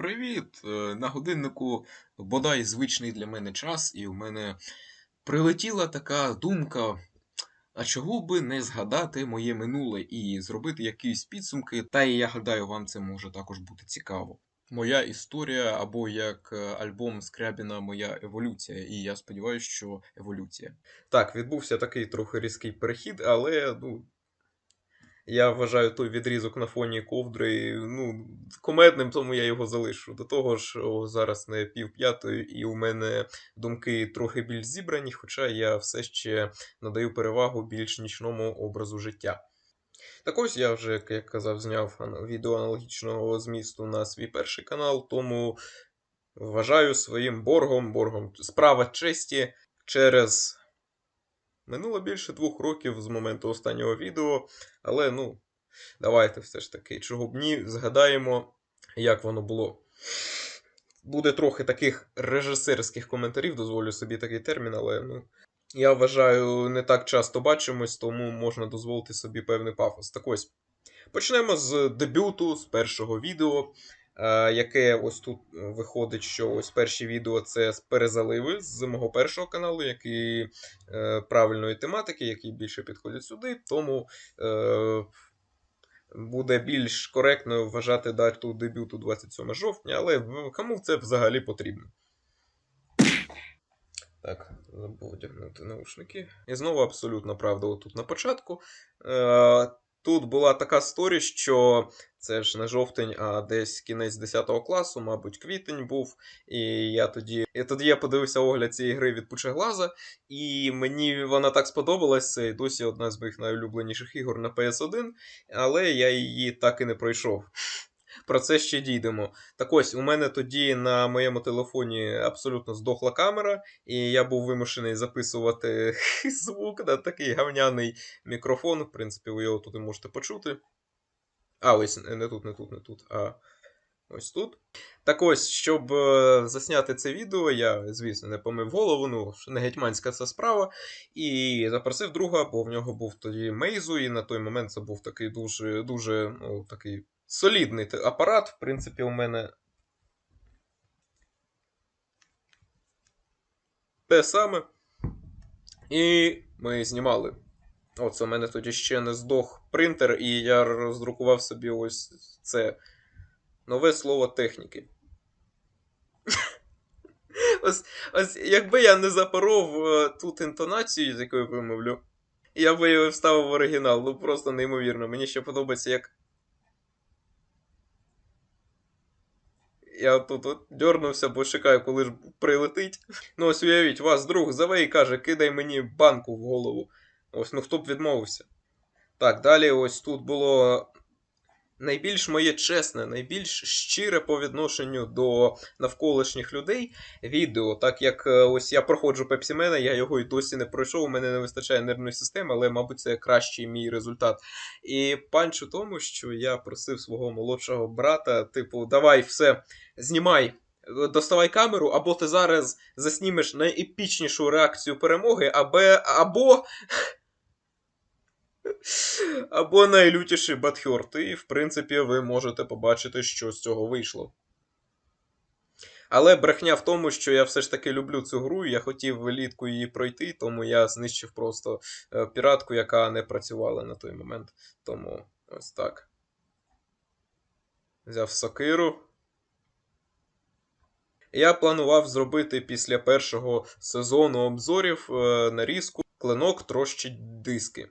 Привіт! Е, На годиннику бодай звичний для мене час, і у мене прилетіла така думка: а чого би не згадати моє минуле і зробити якісь підсумки, та і я гадаю, вам це може також бути цікаво. Моя історія або як е, альбом Скрябіна Моя еволюція, і я сподіваюся, що еволюція. Так, відбувся такий трохи різкий перехід, але ну. Я вважаю той відрізок на фоні ковдри ну, комедним, тому я його залишу. До того ж, о, зараз не пів п'ятої, і у мене думки трохи більш зібрані, хоча я все ще надаю перевагу більш нічному образу життя. Так ось я вже, як казав, зняв відео аналогічного змісту на свій перший канал, тому вважаю своїм боргом, боргом справа честі через. Минуло більше двох років з моменту останнього відео, але ну, давайте все ж таки, чого б ні, згадаємо, як воно було. Буде трохи таких режисерських коментарів, дозволю собі такий термін, але ну, я вважаю, не так часто бачимось, тому можна дозволити собі певний пафос. Так ось, почнемо з дебюту, з першого відео. Е, Яке ось тут е, виходить, що ось перші відео це перезаливи з мого першого каналу, які е, правильної тематики, які більше підходять сюди. Тому буде більш коректно вважати дату дебюту 27 жовтня, але кому це взагалі потрібно? Так, забув одягнути наушники. І знову абсолютно правда, отут на початку. Тут була така сторі, що це ж не жовтень, а десь кінець 10 класу, мабуть, квітень був. І я тоді. І тоді я подивився огляд цієї гри від Пучеглаза, і мені вона так сподобалась. Це і досі одна з моїх найулюбленіших ігор на PS1, але я її так і не пройшов. Про це ще дійдемо. Так ось, у мене тоді на моєму телефоні абсолютно здохла камера, і я був вимушений записувати звук на такий гавняний мікрофон. В принципі, ви його тут і можете почути. А, ось не тут, не тут, не тут, а ось тут. Так ось, щоб е, засняти це відео, я, звісно, не помив голову, ну, не гетьманська це справа. І запросив друга, бо в нього був тоді Мейзу, і на той момент це був такий дуже, дуже, ну, такий солідний апарат. В принципі, у мене те саме. І ми знімали. Оце у мене тоді ще не здох принтер, і я роздрукував собі ось це нове слово техніки. Ось, ось якби я не запоров е, тут інтонацію, з якою вимовлю, я би його вставив в оригінал. Ну просто неймовірно. Мені ще подобається, як. Я тут от дьорнувся, бо чекаю, коли ж прилетить. Ну, ось уявіть, вас друг зове і каже, кидай мені банку в голову. Ось, ну хто б відмовився. Так, далі ось тут було найбільш моє чесне, найбільш щире по відношенню до навколишніх людей відео. Так як е, ось я проходжу Пепсімена, я його і досі не пройшов, у мене не вистачає нервної системи, але, мабуть, це кращий мій результат. І панч у тому, що я просив свого молодшого брата, типу, давай все, знімай. Доставай камеру, або ти зараз заснімеш найепічнішу реакцію перемоги, абе, або або найлютіший Батхьорт. І, в принципі, ви можете побачити, що з цього вийшло. Але брехня в тому, що я все ж таки люблю цю гру, я хотів влітку її пройти, тому я знищив просто е, піратку, яка не працювала на той момент. Тому ось так. Взяв сокиру. Я планував зробити після першого сезону обзорів е, нарізку клинок трощить диски.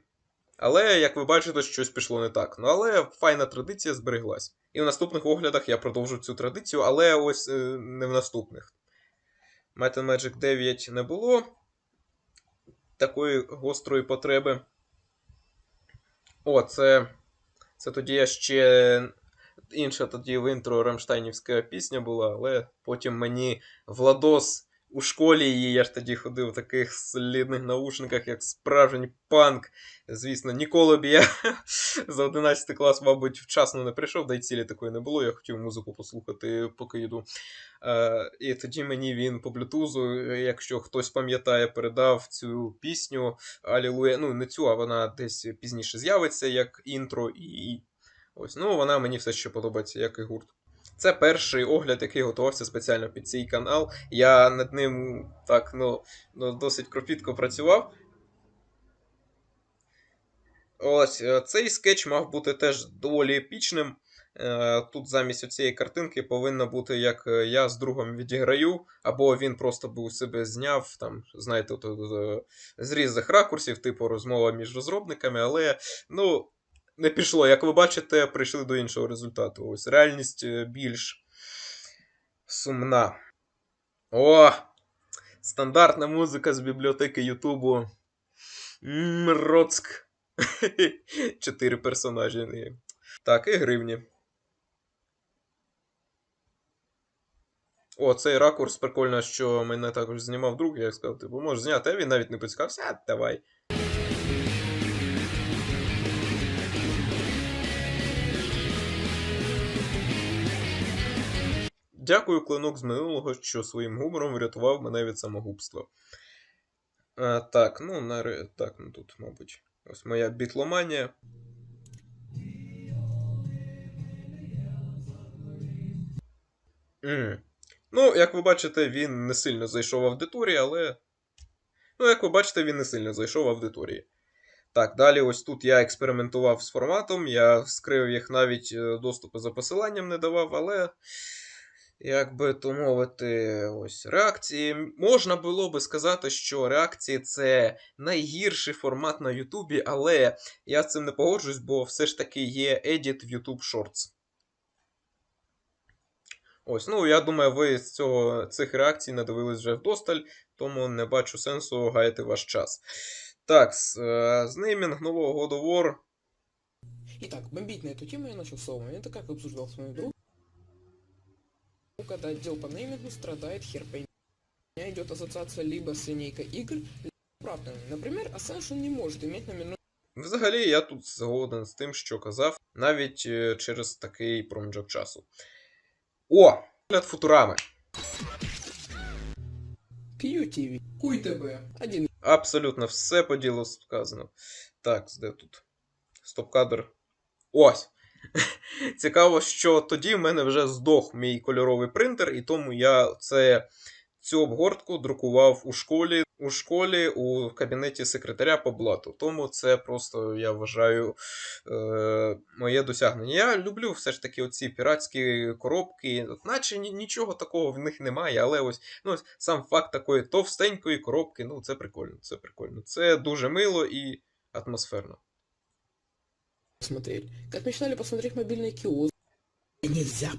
Але, як ви бачите, щось пішло не так. Ну, але файна традиція збереглась. І в наступних оглядах я продовжу цю традицію, але ось е, не в наступних. Might and Magic 9 не було такої гострої потреби. О, це. Це тоді я ще. Інша тоді в інтро Рамштайнівська пісня була, але потім мені Владос у школі, і я ж тоді ходив в таких солідних наушниках, як справжній панк. Звісно, ніколи б я за 11 клас, мабуть, вчасно не прийшов, да й цілі такої не було. Я хотів музику послухати, поки йду. Е, і тоді мені він по блютузу, якщо хтось пам'ятає, передав цю пісню Алілуя. Ну, не цю, а вона десь пізніше з'явиться як інтро, і ось, ну, вона мені все ще подобається, як і гурт. Це перший огляд, який готувався спеціально під цей канал. Я над ним так, ну, ну досить кропітко працював. Ось, е, цей скетч мав бути теж доволі епічним. Е, Тут замість цієї картинки повинно бути, як е, я з другом відіграю, або він просто би у себе зняв, там, знаєте, з різних ракурсів, типу розмова між розробниками, але ну, не пішло. Як ви бачите, прийшли до іншого результату. Ось реальність е, більш сумна. О! Стандартна музика з бібліотеки Ютубу. Роцк. Чотири персонажі. Так, і гривні. О, цей ракурс прикольно, що мене також знімав друг. Я сказав, типу, можеш зняти, а він навіть не поцікавився, а давай. Дякую, клинок з минулого, що своїм гумором врятував мене від самогубства. А, так, ну, наре... так, ну тут, мабуть, ось моя бітломанія. М. Ну, як ви бачите, він не сильно зайшов в аудиторії, але. Ну, як ви бачите, він не сильно зайшов в аудиторії. Так, далі ось тут я експериментував з форматом, я скрив їх навіть е, доступи за посиланням не давав, але. Як би то мовити, ось реакції. Можна було би сказати, що реакції це найгірший формат на Ютубі, але я з цим не погоджуюсь, бо все ж таки є edit в YouTube Shorts. Ось, ну я думаю, ви з цього, цих реакцій надивились вже вдосталь, тому не бачу сенсу гаяти ваш час. Так, з, е, з неймінг нового God of War. Итак, бомбить на эту тему я начал с того момента, как обсуждал с моим другом, когда отдел по неймингу страдает хер. У меня идет ассоциация либо с линейкой игр, либо оправданными. Например, Ascension не может иметь номерной Взагалі, я тут згоден з тим, що казав, навіть е, через такий проміжок часу. О! Огляд Футурами. QTV. Куй ТБ. Один Абсолютно все по ділу сказано. Так, де тут? Стоп-кадр. Ось. Цікаво, що тоді в мене вже здох мій кольоровий принтер, і тому я це, цю обгортку друкував у школі, у школі у кабінеті секретаря по блату. Тому це просто, я вважаю, е, моє досягнення. Я люблю все ж таки оці піратські коробки, наче ні- нічого такого в них немає, але ось ну, ось сам факт такої товстенької коробки, ну це прикольно, це прикольно. Це дуже мило і атмосферно. Смотрели. Как мечтали посмотреть мобильный киоск. Нельзя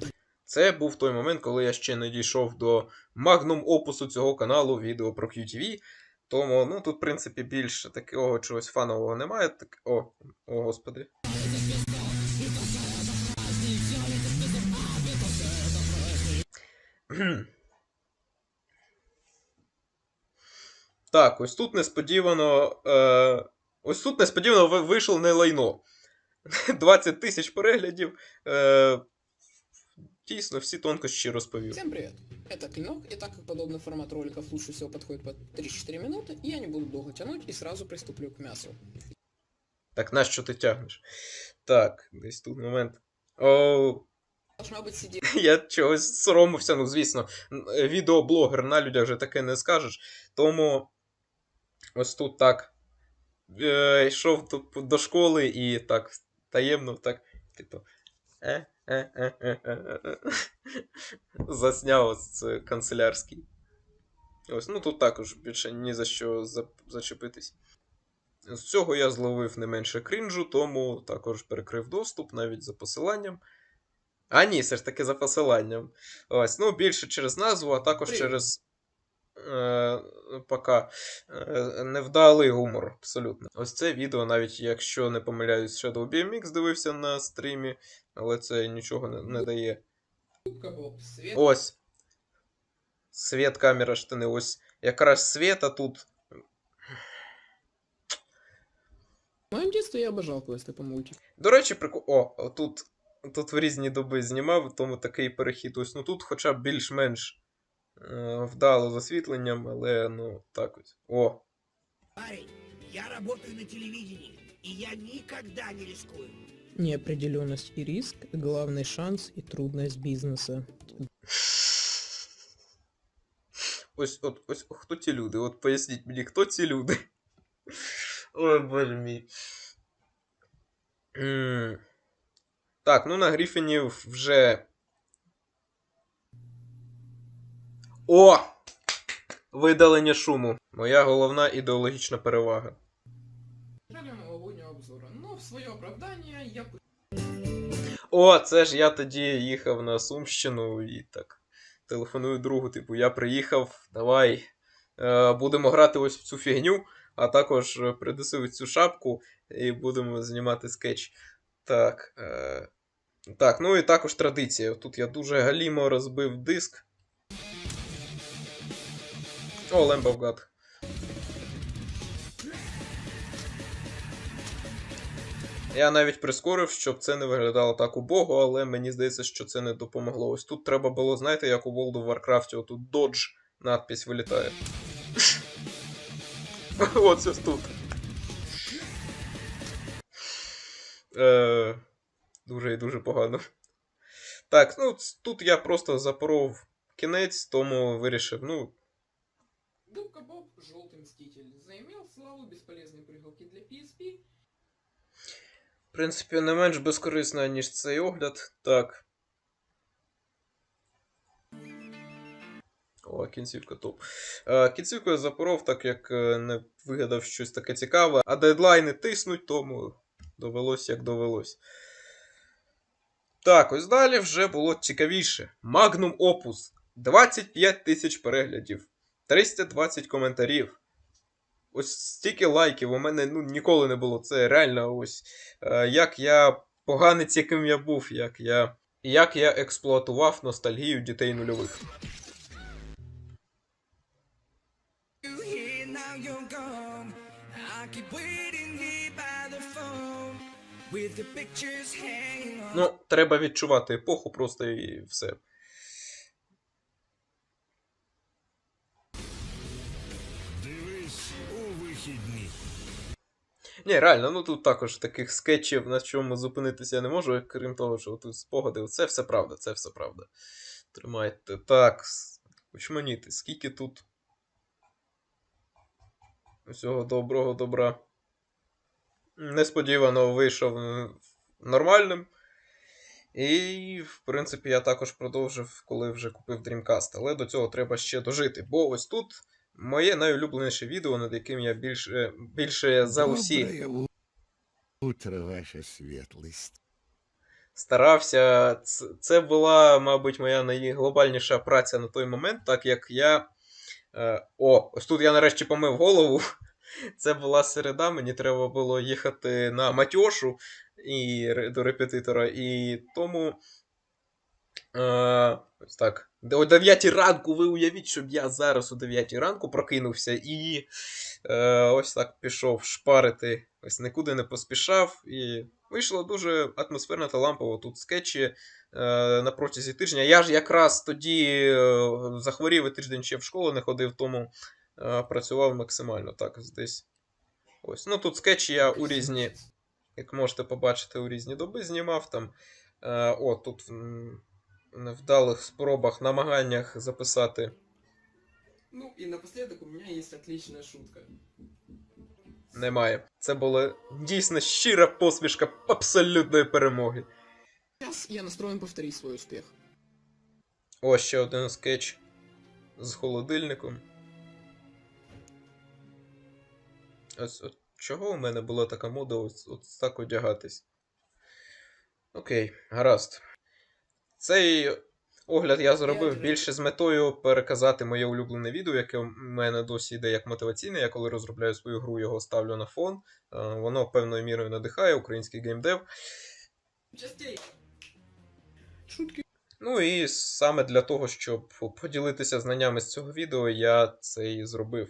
Це був той момент, коли я ще не дійшов до магнум опусу цього каналу відео про QTV. Тому, ну тут, в принципі, більше такого чогось фанового немає. Так... О, о, господи. Так, ось тут несподівано. Е... Ось тут несподівано ви- вийшло не лайно. 20 тисяч переглядів. Е... Дійсно, всі тонкощі розповів. Всем привет! Это Клинок, и так как подобный формат роликов лучше всего подходит по 3-4 минуты, я не буду долго тянуть и сразу приступлю к мясу. Так, на що ти тягнеш? Так, десь тут момент. О, Должна быть сидеть я чогось соромився, ну звісно, н- е, відеоблогер на людях вже таке не скажеш. Тому ось тут так. Е, йшов до, до школи і так таємно, так, типу. Е, е, е, е, е, е. Засняв ось канцелярський. Ось, ну тут також більше ні за що зачепитись. З цього я зловив не менше крінжу, тому також перекрив доступ навіть за посиланням. А ні, все ж таки за посиланням. Ось, ну більше через назву, а також Привіт. через. Е, пока е, невдалий гумор, абсолютно. Ось це відео, навіть якщо не помиляюсь, Shadow BMX дивився на стрімі, але це нічого не, не дає. Ось. Світ, камера, штани. Ось якраз світа тут. В моем детстве я обожал квесты по мультику. До речі, прикол. О, тут, тут в різні доби знімав, тому такий перехід. Ось ну тут хоча б більш-менш вдало з освітленням, але ну так ось. О, Парень, я работаю на телевидении, и я никогда не рискую. Неопределенность и риск – главный шанс и трудность бизнеса. Ось, от, ось хто ці люди? От поясніть мені, хто ці люди? Ой, боже мій. Так, ну на Гріфінів вже. О! Видалення шуму. Моя головна ідеологічна перевага. Жаль обзора, но в свое оправдание я О, це ж я тоді їхав на Сумщину і так. Телефоную другу, типу, я приїхав, давай. Е, будемо грати ось в цю фігню, а також е, цю шапку і будемо знімати скетч. Так. Е, так, ну і також традиція. Тут я дуже галімо розбив диск. О, Lamb of God. Я навіть прискорив, щоб це не виглядало так убого, але мені здається, що це не допомогло. Ось тут треба було, знаєте, як у World of Warcraft, отут Dodge надпись вилітає. Ось ось тут. Е, дуже і дуже погано. Так, ну тут я просто запоров кінець, тому вирішив, ну, Губка Боб – желтый мститель. Заимел славу бесполезной прыгалки для PSP. в принципі, не менш безкорисна, ніж цей огляд. Так. О, кінцівка топ. Е, кінцівку я запоров, так як е, не вигадав щось таке цікаве, а дедлайни тиснуть, тому довелось як довелось. Так, ось далі вже було цікавіше. Magnum Opus. 25 тисяч переглядів, 320 коментарів. Ось стільки лайків у мене ну, ніколи не було. Це реально ось е, як я поганець, яким я був, як я, як я експлуатував ностальгію дітей нульових. Ну, треба відчувати епоху просто і все. Ні, реально, ну тут також таких скетчів, на чому зупинитися я не можу, крім того, що тут спогади, це все правда, це все правда. Тримайте. Так, с- очманіти, скільки тут усього доброго добра. Несподівано вийшов нормальним. І, в принципі, я також продовжив, коли вже купив Dreamcast. Але до цього треба ще дожити. Бо ось тут моє найулюбленіше відео, над яким я більше, більше за усі утро, ваша світлість. старався. Це була, мабуть, моя найглобальніша праця на той момент, так як я. Е, о, ось тут я нарешті помив голову. Це була середа, мені треба було їхати на Матьошу і, до репетитора, і тому. Е, ось так. О 9 ранку, ви уявіть, щоб я зараз о 9 ранку прокинувся і е, ось так пішов шпарити. Ось нікуди не поспішав. І вийшло дуже атмосферно та лампово. Тут скетчі е, на протязі тижня. Я ж якраз тоді е, захворів і тиждень ще в школу не ходив, тому е, працював максимально так десь. Ось. Ну тут скетчі я у різні, як можете побачити, у різні доби знімав там. Е, о, тут в невдалих спробах, намаганнях записати. Ну и напоследок у меня есть отличная шутка. Немає. Це була дійсно щира посмішка абсолютної перемоги. Сейчас я настроен повторить свой успех. Ось ще один скетч з холодильником. Ось от чого у мене була така мода ось, от так одягатись? Окей, гаразд. Цей огляд я зробив більше з метою переказати моє улюблене відео, яке у мене досі йде як мотиваційне. Я коли розробляю свою гру, його ставлю на фон. Е, Воно певною мірою надихає український геймдев. Шутки. Ну і саме для того, щоб поділитися знаннями з цього відео, я це і зробив.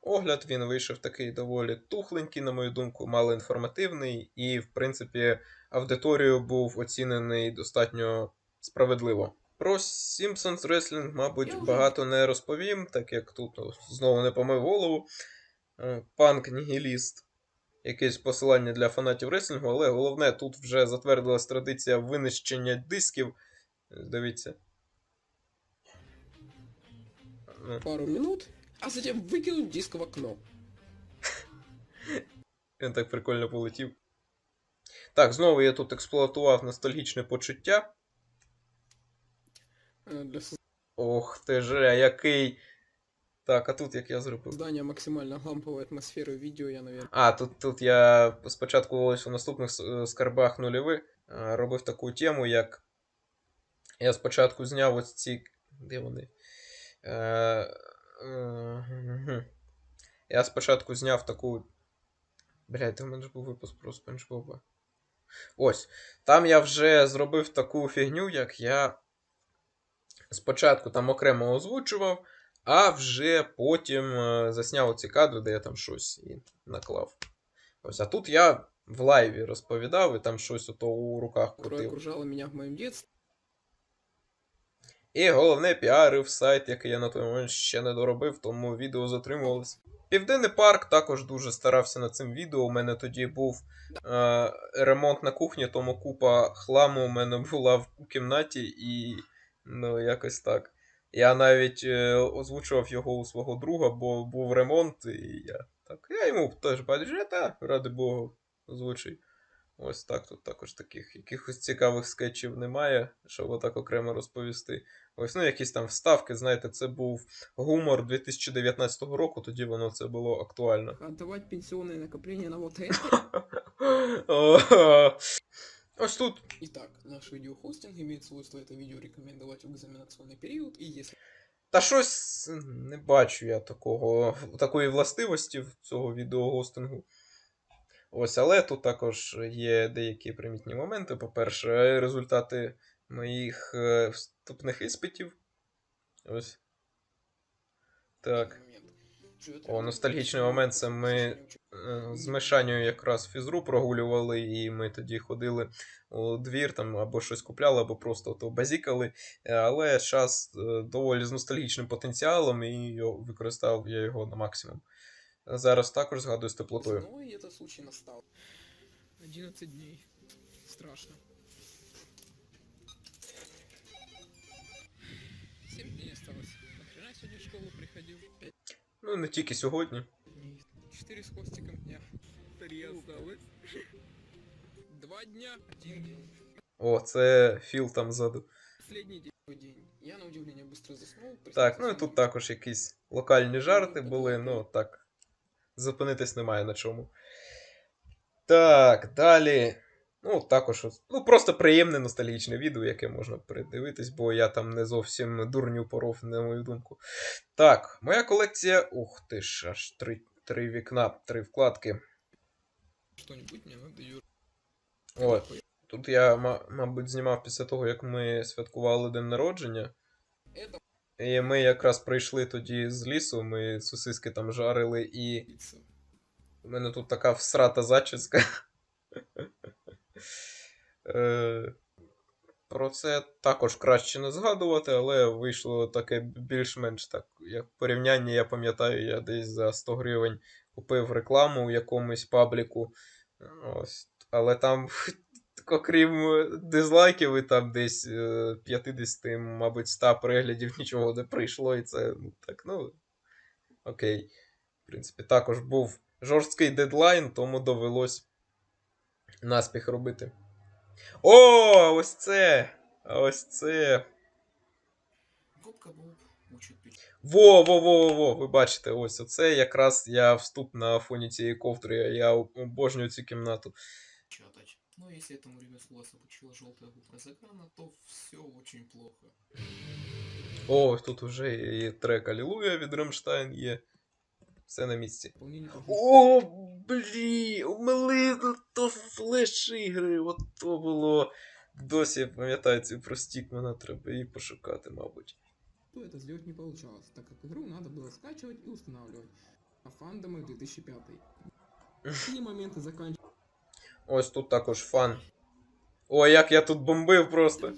Огляд він вийшов такий доволі тухленький, на мою думку, мало інформативний, і, в принципі, аудиторію був оцінений достатньо справедливо. Про Simpsons Wrestling, мабуть, багато не розповім, так як тут ну, знову не помив голову. Е, Панк нігіліст. якесь посилання для фанатів реслінгу, але головне, тут вже затвердилась традиція винищення дисків. Дивіться. Ну, Пару минут, а затем выкинуть диск в окно. Він так прикольно полетів. Так, знову я тут експлуатував ностальгічне почуття. Э, Для Ох ти ж, а який. Так, а тут як я зробив? создания максимально ламповой атмосферы видео я, наверное, А, тут, тут я спочатку ось у наступних с- скарбах нульових е, робив таку тему, як. Я спочатку зняв ось ці. Де вони? Е, е, гм. Я спочатку зняв таку. Блядь, в мене ж був випуск про Спанч Боба. Ось. Там я вже зробив таку фігню, як я спочатку там окремо озвучував, а вже потім е, засняв ці кадри, де я там щось і наклав. Ось, а тут я в лайві розповідав і там щось ото у руках крутив. окружала меня в моем детстве. І головне піарив сайт, який я на той момент ще не доробив, тому відео затримувалось. Південний парк також дуже старався над цим відео. У мене тоді був е, ремонт на кухні, тому купа хламу у мене була в кімнаті, і ну, якось так. Я навіть е, озвучував його у свого друга, бо був ремонт, і я так. Я йому теж бачу, ради Богу, озвучуй. Ось так, тут також таких якихось цікавих скетчів немає, щоб отак окремо розповісти. Ось, ну, якісь там вставки, знаєте, це був гумор 2019 року, тоді воно це було актуально. Отдавать пенсионные накопления на вот это. Ось тут. Итак, наш видеохостинг имеет свойство это видео рекомендовать в экзаменационный период, и если Та щось не бачу я такого, такої властивості в цього відеогостингу. Ось, але тут також є деякі примітні моменти. По-перше, результати моїх е, вступних іспитів. Ось. Так. О, ностальгічний момент це ми Е, З Мишанею якраз фізру прогулювали, і ми тоді ходили у двір там або щось купляли, або просто то базікали. Е, Але час доволі з ностальгічним потенціалом, і використав я його на максимум. Зараз також згадую з теплотою. Ну и этот случай настал. 11 дней. Страшно. 7 дней осталось. Нахрена сегодня в школу приходил? 5 Ну, не тільки сьогодні. дней. 4 с хвостиком дня. 3 осталось. 2 дня. 1 день. О, це Філ там ззаду. Последний день. Я на удивление быстро заснул. Так, ну і тут також якісь локальні жарти були, ну так. Зупинитись немає на чому. Так, далі. Ну, також, ну, просто приємне ностальгічне відео, яке можна передивитись, бо я там не зовсім дурню поров, на мою думку. Так, моя колекція. Ух ти ж, аж три, три вікна, три вкладки. Что-нибудь мне надо, Юр. Тут я, мабуть, знімав після того, як ми святкували день народження. І ми якраз прийшли тоді з лісу, ми сосиски там жарили, і у мене тут така всрата зачіска. Е, Про це також краще не згадувати, але вийшло таке більш-менш так. Як порівняння, я пам'ятаю, я десь за 100 гривень купив рекламу у якомусь пабліку. Ось. Але там, окрім дизлайків, і там десь е, 50, мабуть, 100 переглядів нічого не прийшло, і це ну, так, ну. Окей. В принципі, також був жорсткий дедлайн, тому довелось наспіх робити. О, ось це! Ось це. Губка Боб. Во, во, во, во, во, ви бачите, ось оце якраз я вступ на фоні цієї ковдри. Я обожнюю цю кімнату. печатать. Но если этому ремеслу вас обучила желтая буква закана, то все очень плохо. О, ось тут вже і трек Алілуя від Ремштайн є. Все на місці. Выполнение других О, блі, умили то флеш ігри, от то було. Досі я пам'ятаю цю простік, мене треба її пошукати, мабуть. То это сделать не получалось, так как игру надо было скачивать и устанавливать. А фандомы 2005. Такие моменты заканчиваются. Ось тут також фан. О, як я тут бомбив просто.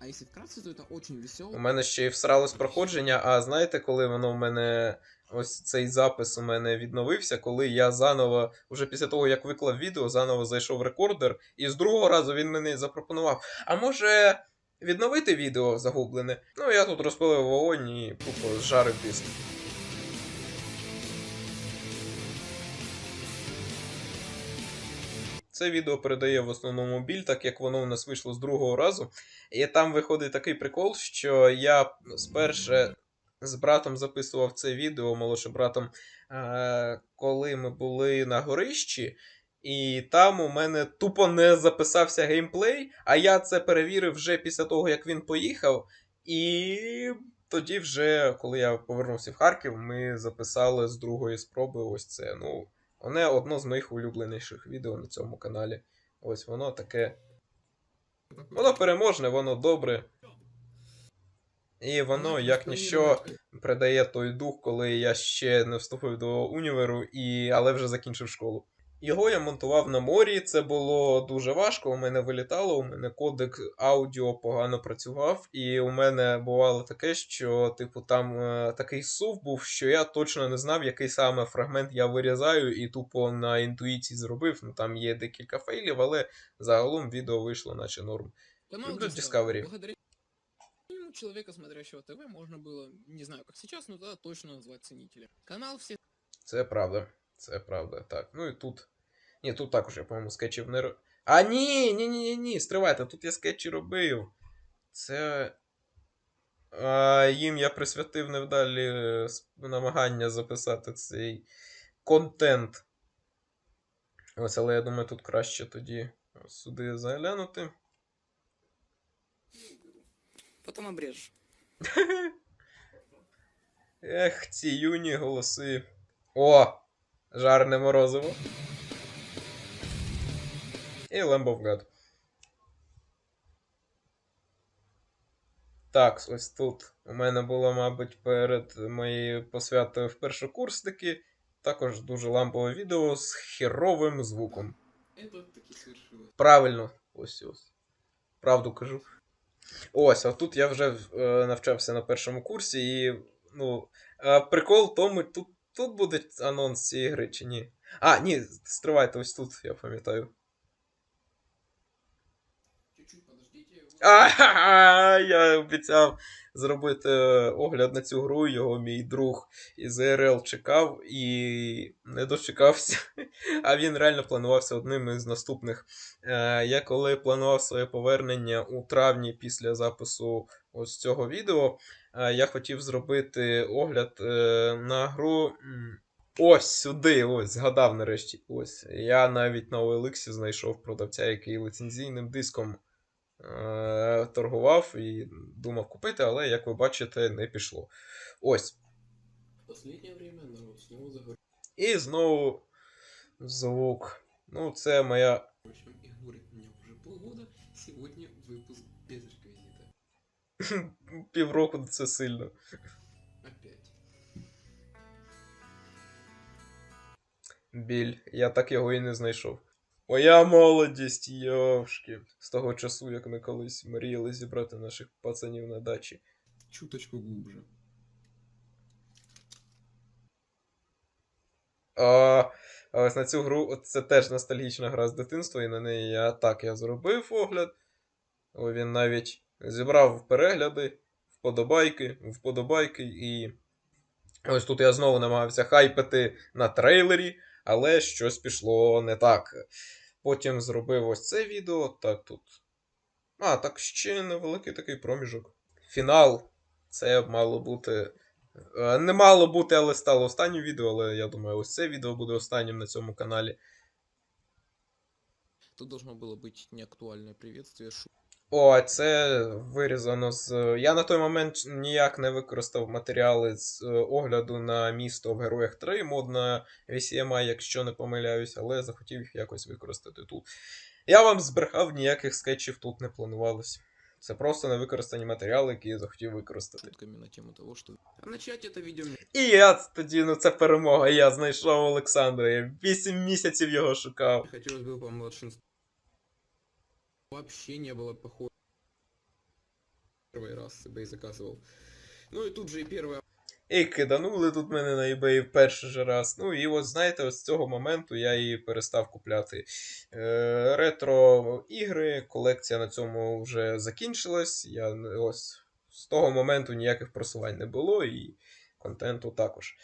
А если вкратце, то это очень У мене ще й всралось проходження, а знаєте, коли воно в мене. Ось цей запис у мене відновився, коли я заново, уже після того, як виклав відео, заново зайшов в рекордер, і з другого разу він мені запропонував. А може відновити відео загублене? Ну, я тут розпилив вогонь і тупо зжарив диск. Це відео передає в основному біль, так як воно у нас вийшло з другого разу. І там виходить такий прикол, що я сперше з братом записував це відео, молодшим братом, е, коли ми були на горищі, і там у мене тупо не записався геймплей, а я це перевірив вже після того, як він поїхав. І тоді, вже, коли я повернувся в Харків, ми записали з другої спроби ось це. Ну, воно одно з моїх улюбленіших відео на цьому каналі. Ось воно таке. Воно переможне, воно добре. І воно, як ніщо, придає той дух, коли я ще не вступив до універу, і... але вже закінчив школу. Його я монтував на морі, це було дуже важко. У мене вилітало, у мене кодек аудіо погано працював, і у мене бувало таке, що, типу, там е, такий сув був, що я точно не знав, який саме фрагмент я вирізаю, і тупо на інтуїції зробив. Ну там є декілька фейлів, але загалом відео вийшло, наче норм. Канал Люблю Discovery. Благодаря человека, смотрящего ТВ, можно было, не знаю, как сейчас, но тогда точно назвать ценителем. Канал все Це правда. Це правда. Так. Ну і тут. Ні, тут також, я, по-моєму, скетчів не ро- А, ні, ні, ні, ні, ні, стривайте, тут я скетчі робив. Це. А, їм я присвятив невдалі е, намагання записати цей контент. Ось, але я думаю, тут краще тоді сюди заглянути. потом обрежешь. Ех, ці юні голоси. О! Жарне морозиво. І of Так, ось тут. У мене було, мабуть, перед моєю посвятою в першокурсники. Також дуже лампове відео з херовим звуком. Правильно, ось ось. Правду кажу. Ось, а тут я вже е, навчався на першому курсі, і ну, е, прикол в тому, тут, тут буде анонс цієї гри чи ні. А, ні, стривайте, ось тут, я пам'ятаю. А, я обіцяв зробити е, огляд на цю гру. Його мій друг із РЛ чекав і не дочекався. А він реально планувався одним із наступних. Е, Я коли планував своє повернення у травні після запису ось цього відео, е, я хотів зробити огляд е, на гру. Ось сюди, ось, згадав нарешті. Ось. Я навіть на OLX знайшов продавця, який ліцензійним диском е, торгував і думав купити, але, як ви бачите, не пішло. Ось. Время народ заговорил. І знову звук. Ну, це моя. В общем, и говорит мне уже полгода. Сегодня выпуск без. Півроку це сильно. Опять. Біль. Я так його і не знайшов. Моя молодість, йовшки. З того часу, як ми колись мріяли зібрати наших пацанів на дачі. Чуточку глубже. А, а ось на цю гру от це теж ностальгічна гра з дитинства, і на неї я так я зробив огляд. О, Він навіть зібрав перегляди, вподобайки, вподобайки, і ось тут я знову намагався хайпити на трейлері, але щось пішло не так. Потім зробив ось це відео. Так, тут. А, так ще невеликий такий проміжок. Фінал. Це мало бути. Е, Не мало бути, але стало останнім відео, але я думаю, ось це відео буде останнім на цьому каналі. Тут должно было быть неактуальное приветствие. О, а це вирізано з. Я на той момент ніяк не використав матеріали з е, огляду на місто в Героях 3, мод на VCMI, якщо не помиляюсь, але захотів їх якось використати тут. Я вам збрехав, ніяких скетчів тут не планувалось. Це просто невикористані матеріали, які я захотів використати. на тему того, что... А начать видео мне І я тоді, ну це перемога. Я знайшов Олександра. Я 8 місяців його шукав. бы по младшинству. Вообще не было похоже. первый раз с eBay заказывал. Ну и тут же и первая І киданули тут мене на eBay в перший же раз. Ну і от знаєте, ось з цього моменту я і перестав купляти е, ретро ігри. Колекція на цьому вже закінчилась. Я не- ось з того моменту ніяких просувань не було, і контенту також.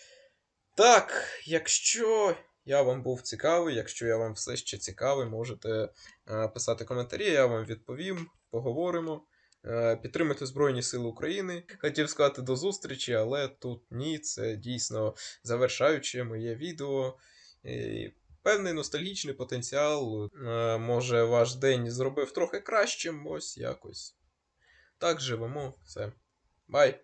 Так, якщо я вам був цікавий, якщо я вам все ще цікавий, можете е, писати коментарі, я вам відповім, поговоримо. Е, Підтримуйте Збройні Сили України. Хотів сказати до зустрічі, але тут ні, це дійсно завершаюче моє відео. І певний ностальгічний потенціал. Е, Може, ваш день зробив трохи кращим, ось якось. Так живемо, все. Бай!